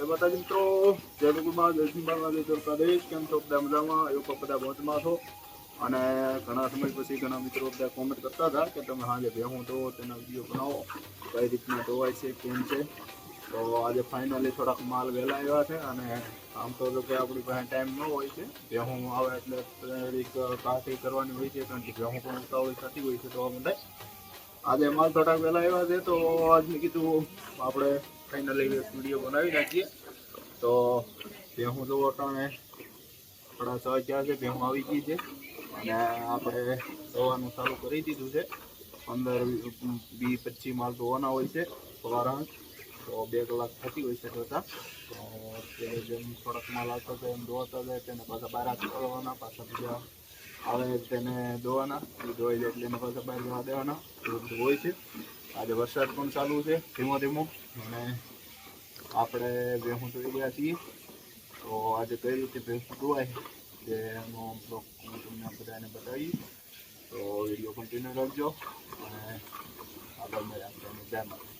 જય માતાજી મિત્રો જય ગુરુમાં જય સિંહ બાંગ્લાદેશ પ્રદેશ કેમ છો બધા મજામાં એવું બધા મોજમાં છો અને ઘણા સમય પછી ઘણા મિત્રો બધા કોમેન્ટ કરતા હતા કે તમે હાજે ભેહું તો તેના વીડિયો બનાવો કઈ રીતના ધોવાય છે કેમ છે તો આજે ફાઇનલી થોડાક માલ વહેલા આવ્યા છે અને આમ તો જો કે આપણી પાસે ટાઈમ ન હોય છે ભેહું આવે એટલે થોડીક કાઠી કરવાની હોય છે કારણ કે ભેહું પણ ઉતાવળ થતી હોય છે તો બધા આજે માલ થોડાક વહેલા આવ્યા છે તો આજે કીધું આપણે ફાઇનલી વીડિયો બનાવી નાખીએ. તો ભેહું તો અટાણે થોડા છ ગયા છે, ભેહું આવી ગઈ છે. અને આપણે ધોવાનું ચાલુ કરી દીધું છે. પંદર વી પચીસ માલ ધોવાના હોય છે સવારના. તો બે કલાક થતી હોય છે ધોતા. તો તે જેમ થોડાક માલ આવતો હતો એમ ધોવાતા જાય, તેને પાછા બહાર કરવાના પાછા બીજા આવે તેને ધોવાના. એ ધોઈ જાય એટલે એને પાછા બહાર જવા દેવાના. હોય છે. આજે વરસાદ પણ ચાલુ છે, ધીમો ધીમો. અને આપણે ભેહું જોઈ ગયા છીએ. તો આજે કઈ રીતે ભેંસું ધોવાય તે એનો બ્લોગ હું તમને બધાને બતાવી તો વીડિયો કન્ટિન્યુ રાખજો અને આગળ મેં આપણે ધ્યાન આ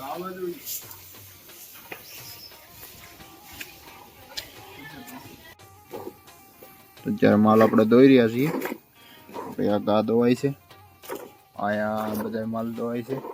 Hallelujah. તો જ્યારે માલ આપણે દોઈ રહ્યા છીએ. આ ગા દોવાય છે. આયા બધા માલ દોવાય છે.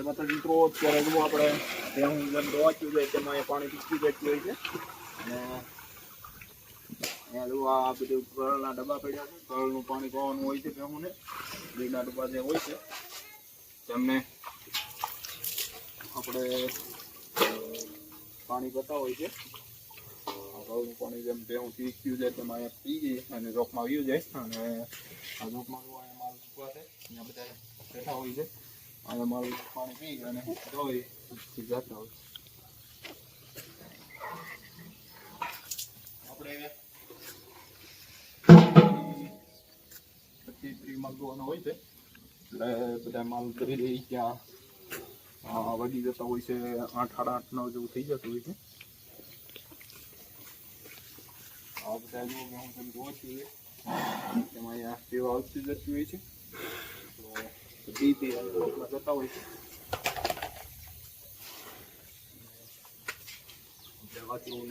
જેમાં તો મિત્રો, અત્યારે જુઓ આપણે ત્યાં જેમ દોવાચ્યું છે, તેમાં એ પાણી પીકી જતું હોય છે. અને અહીંયા જો આ બધું ગળના ડબ્બા પડ્યા છે. ગળનું પાણી પાવાનું હોય છે ભેહુંને લીલા ડબ્બા જે હોય છે. તેમને આપણે, પાણી પતા હોય છે. આ પાણી જેમ ભેહું પીક્યું જાય તેમાં અહીંયા પી ગઈ અને રોકમાં આવ્યું જાય. અને આ રોકમાં જોવા અહીંયા બધા બેઠા હોય છે. અને મારું પાણી પી અને ધોઈ જતા હોય આપણે પચીસ ત્રીસ માલ ધોવાનો હોય છે એટલે બધા માલ કરી દઈ ત્યાં વધી જતા હોય છે આઠ સાડા આઠ નવ જેવું થઈ જતું હોય છે આ બધા જો હું તમને જોઉં છું એમાં અહીંયા સેવા આવતી જતી હોય છે તો તે અનુકૂળમાં જતા હોય છે વાંચવું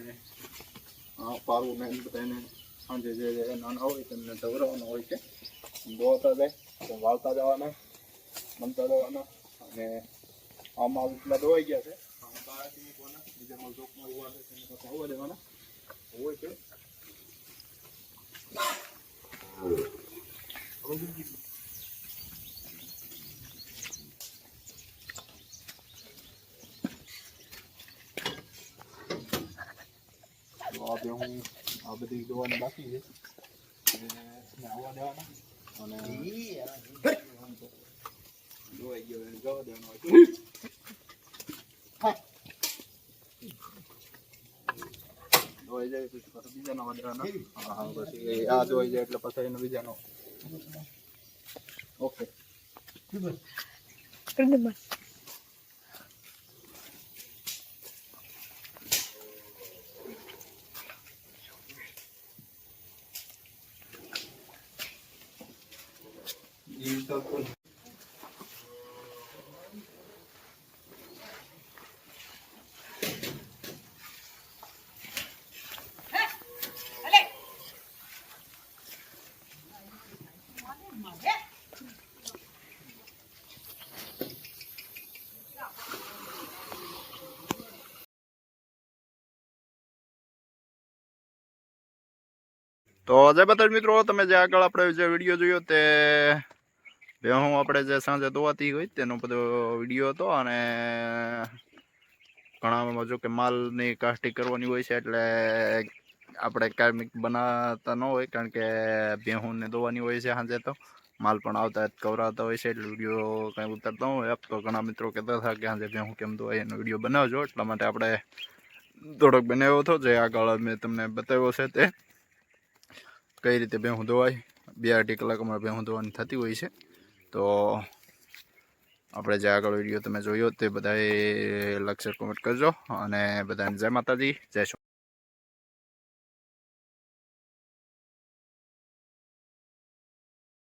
પારવું ને બધા એને સાંજે જે નાના હોય તેમને ઢવરાવવાનો હોય છે દોતા જાય તો વાળતા જવાના મનતા જવાના અને આ માલ દોવાઈ ગયા છે આમાં બહારથી મૂકવાના બીજા માલ ચોકમાં ઊભા છે તેને પાછા આવવા દેવાના હોય છે તો હું આ બધી જોવાની બાકી છે આવવા દેવાના અને દોવાઈ ગયો જવા દેવાનો હોય જાય પછી બીજાનો વધારાના હા હા પછી આ દોવાઈ જાય એટલે પછી બીજાનો ઓકે તો જય મિત્રો તમે જે આગળ આપણે જે વીડિયો જોયો તે ભેહું આપણે જે સાંજે દોવાતી હોય તેનો બધો વીડિયો હતો અને ઘણામાં જો કે માલની કાસ્ટિંગ કરવાની હોય છે એટલે આપણે કાર્મિક બનાવતા ન હોય કારણ કે ભેહુંને દોવાની હોય છે સાંજે તો. માલ પણ આવતા કવરાતા હોય છે એટલે વીડિયો કંઈ ઉતરતા હોય. તો ઘણા મિત્રો કહેતા હતા કે સાંજે ભેહું કેમ દોવાય એનો વીડિયો બનાવજો. એટલા માટે આપણે થોડોક બનાવ્યો હતો, જે આગળ મેં તમને બતાવ્યો છે તે. કઈ રીતે ભેહું ધોવાય બે અઢી કલાકમાં ભેહું ધોવાની થતી હોય છે. તો આપણે જે આગળ વીડિયો તમે જોયો તે બધાએ લક્ષર કોમેન્ટ કરજો અને બધાને જય માતાજી, જય